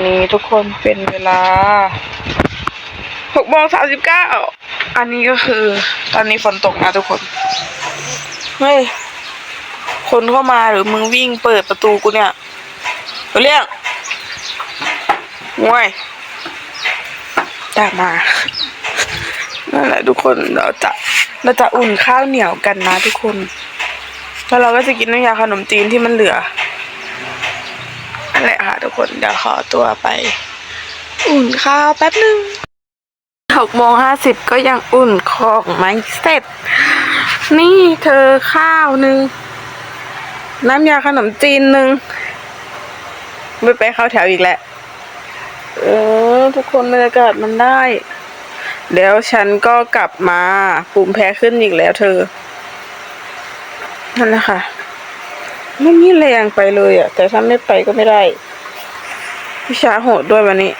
นี้ทุกคนเป็นเวลาหกโมงสามสิบเก้าอันนี้ก็คือ ตอนนี้ฝนตกนะทุกคน เฮ้ย คนเข้ามาหรือมึงวิ่งเปิดประตูกูเนี่ยเรียกงวยตามมานั่นแหละทุกคนเราจะเราจะอุ่นข้าวเหนียวกันนะทุกคน แล้วเราก็จะกินน้ำยาขนมจีนที่มันเหลือ นั่นแหละค่ะทุกคนเดี๋ยวขอตัวไป อุ่นข้าวแป๊บนึงหกโมงห้าสิบก็ยังอุ่นของไม่เสร็จ นี่เธอข้าวหนึ่งน้ำยาขนมจีนหนึ่งไม่ไปเข้าแถวอีกแล้วเออ ทุกคนบรรยากาศมันได้ เดี๋ยวฉันก็กลับมาภูมิแพ้ขึ้นอีกแล้วเธอ นั่นแหละค่ะ ไม่มีแรงไปเลยอะแต่ถ้าไม่ไปก็ไม่ได้วิชาโหดด้วยวันนี้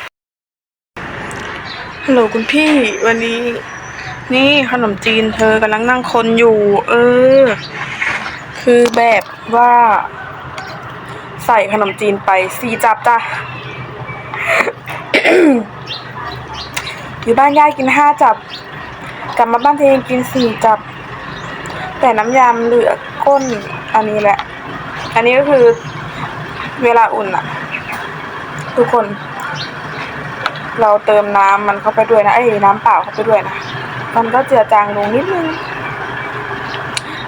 ฮัลโหลคุณพี่วันนี้ นี่ขนมจีนเธอกำลังนั่งคนอยู่ เออ คือแบบว่า ใส่ขนมจีนไปสี่จับจ้ะอยู่บ้านย่ากินห้าจับ กลับมาบ้านเธอเองกินสี่จับ แต่น้ำยำเหลือก้นอันนี้แหละ อันนี้ก็คือเวลาอุ่นอะทุกคน เราเติมน้ำมันเข้าไปด้วยนะไอ้น้ำเปล่าเข้าไปด้วยนะ มันก็เจือจางลงนิดนึง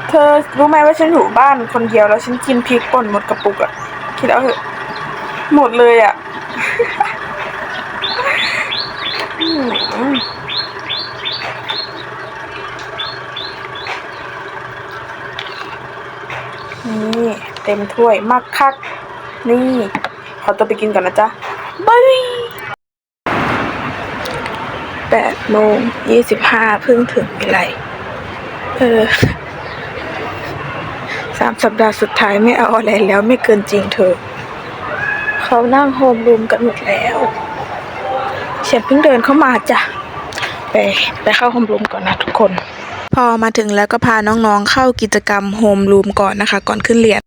เธอรู้ไหมว่าฉันอยู่บ้านคนเดียวแล้วฉันกินพริกป่นหมดกระปุกอะคิดเอาเถอะหมดเลยอะนี่ เต็มถ้วยมากคัก นี่ ขอตัวไปกินก่อนนะจ๊ะบายแปดโมงยี่สิบห้าเพิ่งถึงวิไลเออสามสัปดาห์สุดท้ายไม่เอาอะไรแล้วไม่เกินจริงเธอ เขานั่งโฮมรูมกันหมดแล้วฉันเพิ่งเดินเข้ามาจ้ะ ไปไปเข้าโฮมรูมก่อนนะทุกคน พอมาถึงแล้วก็พาน้องๆเข้ากิจกรรมโฮมรูมก่อนนะคะ ก่อนขึ้นเรียน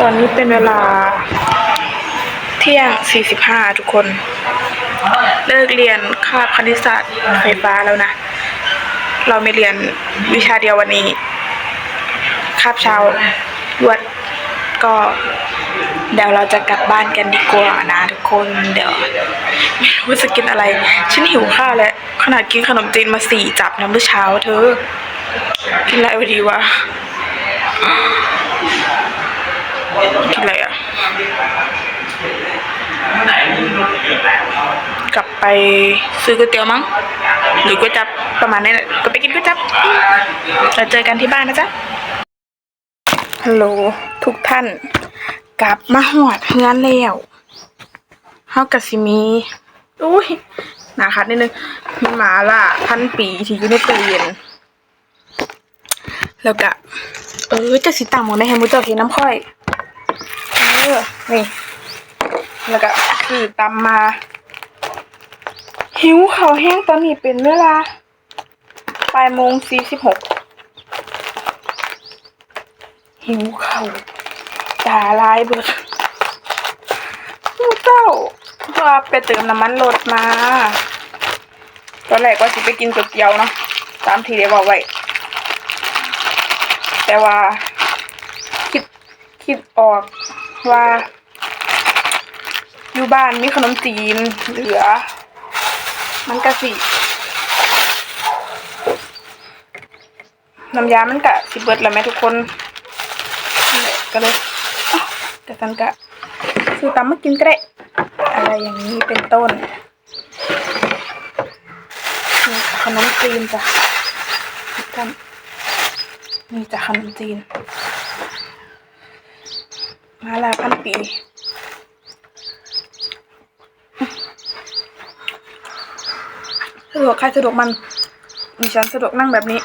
ตอนนี้เป็นเวลาเที่ยง 45 ทุกคน เลิกเรียนคาบคณิตศาสตร์ไฟฟ้าแล้วนะ เราไม่เรียนวิชาเดียววันนี้ คาบเช้าลวดก็เดี๋ยวเราจะกลับบ้านกันดีกว่านะทุกคนเดี๋ยวไม่รู้จะกินอะไร ฉันหิวข้าวแล้วขนาดกินขนมจีนมาสี่จับนะเมื่อเช้าเธอ กินอะไรดีวะกินอะไรอะ กลับ ไปซื้อก๋วยเตี๋ยวมั้ง หรือก๋วยจับประมาณนี้แหละก็ไปกินก๋วยจับเราเจอกันที่บ้านนะจ๊ะฮัลโหลทุกท่าน กลับมาหอดเฮือนแล้วเฮากับสิมีอุ้ยหนาคัดนิดนึงมีหมาล่ะพันปีที่อยู่ในตู้เย็นแล้วก็เออจะสิตังหมดในแฮมเบอร์เกอร์กินน้ำค่อย เออ นี่ แล้วก็คือตำมา หิวข้าวแห้งตอนนี้เป็นเวลาปลายโมงสี่สิบหกหิวเข่าวตาลายเบิดหิวเจ้าเพราะว่าไปเติมน้ำมันรถมา ตอนแรกว่าสิไปกินก๋วยเตี๋ยวเนาะตามที่ได้บอกไว้ แต่ว่า คิดคิดออกว่า อยู่บ้านมีขนมจีนเหลือ มันกะสิน้ำยามันกะสิเบิดแล้วไหมทุกคนนั่ก็เลยแต่สันกะซื้อตำมากินก็ได้ อะไรอย่างนี้เป็นต้นขนมจีนจ้ะทุกท่านนี่จะขนมจีน มาลาพันปีะดวกใครสะดวกมันดิฉันสะดวกนั่งแบบนี้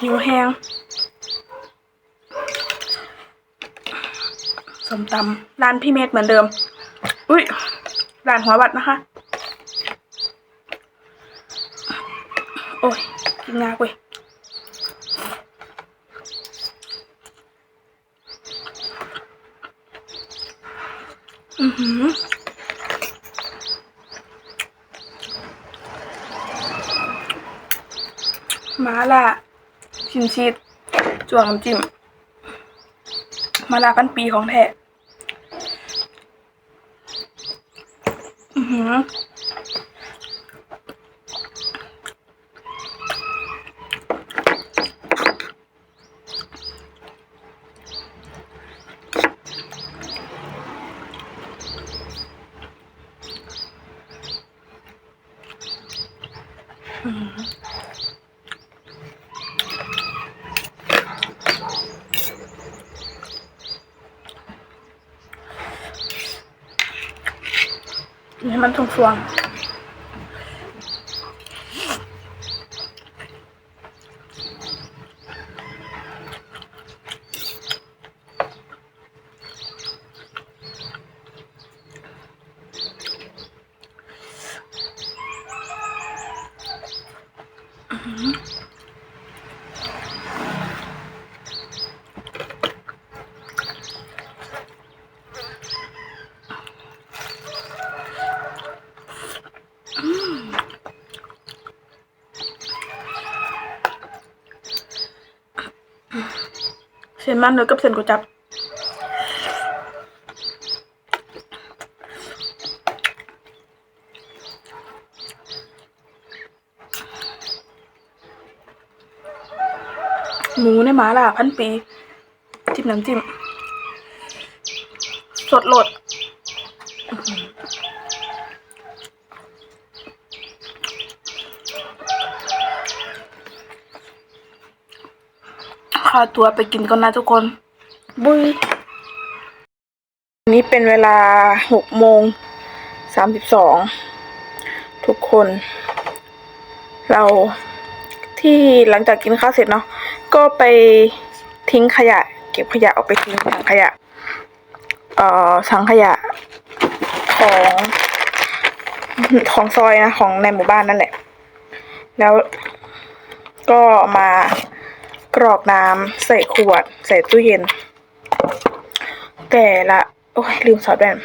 หิวแห้งสมตำร้านพี่เมธเหมือนเดิม อุ้ยร้านหัววัดนะคะ โอ้ย กินยากเว้ยอือหือ มาล่ะชิมชีสจวงน้ำจิ้ม มาลาพันปีของแท้อือหื นี่มันทงฟวง เส้นมันเนื้อกับเส้นก๋วยจับหมูในหมาล่าพันปี จิ้มน้ำจิ้ม สดโหลด ขอตัวไปกินก่อนนะทุกคน บุยนี่เป็นเวลาหกโมงสามสิบสองทุกคน เราที่หลังจากกินข้าวเสร็จเนาะก็ไปทิ้งขยะ เก็บขยะออกไปทิ้งถังขยะ เอ่อถังขยะของของซอยนะของในหมู่บ้านนั่นแหละ แล้วก็มา กรอกน้ำใส่ขวด ใส่ตู้เย็น แต่ละ โอ้ยลืมสอดแว่น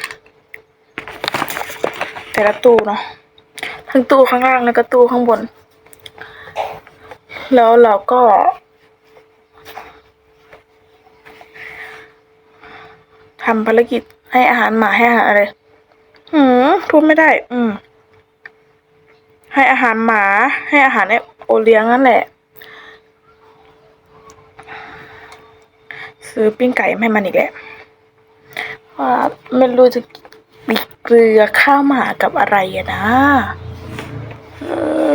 แต่ละตู้เนาะทั้งตู้ข้างล่างแล้วก็ตู้ข้างบน แล้วเราก็ ทำภารกิจให้อาหารหมาให้อาหารอะไรหืมทุบไม่ได้ อืม ให้อาหารหมา ให้อาหารไอโอเลี้ยงนั่นแหละ ซื้อปิ้งไก่ให้มันอีกแหละว่าไม่รู้จะปีเกลือข้าวหมากับอะไรอะนะออ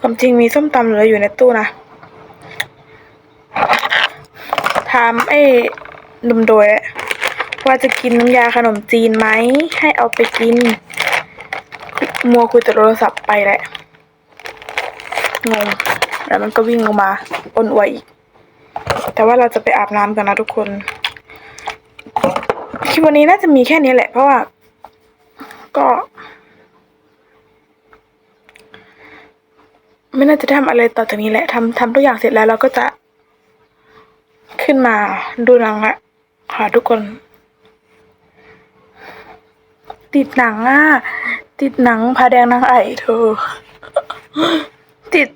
ความจริงมีส้มตำเหลืออยู่ในตู้นะถามไอ้หนุ่มโดยว่าจะกินน้ำยาขนมจีนไหม ให้เอาไปกิน มัวคุยแต่โทรศัพท์ไปแหละ งง แล้วมันก็วิ่งออกมาอ้นอวยอีก แต่ว่าเราจะไปอาบน้ำกันนะทุกคน คลิปวันนี้น่าจะมีแค่นี้แหละ เพราะว่า ก็ ไม่น่าจะทำอะไรต่อจากนี้แหละทำทำทุกอย่างเสร็จแล้วเราก็จะ ขึ้นมาดูหนังละค่ะทุกคน ติดหนังอะ ติดหนังพาแดงนางไอเธอ ติด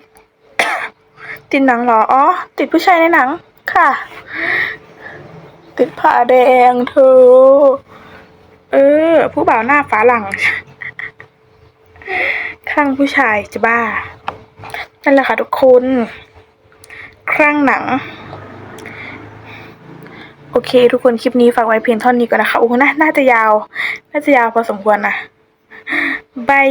ติดหนังเหรอ อ๋อ ติดผู้ชายในหนัง ค่ะ ติดผ้าแดงเธอ เออ ผู้บ่าวหน้าฝาหลัง ข้างผู้ชายจะบ้า นั่นแหละค่ะทุกคนครั่งหนัง โอเค ทุกคนคลิปนี้ฝากไว้เพียงเท่านี้ก่อนนะคะโอ้โหนน่าจะยาว น่าจะยาวพอสมควรนะบาย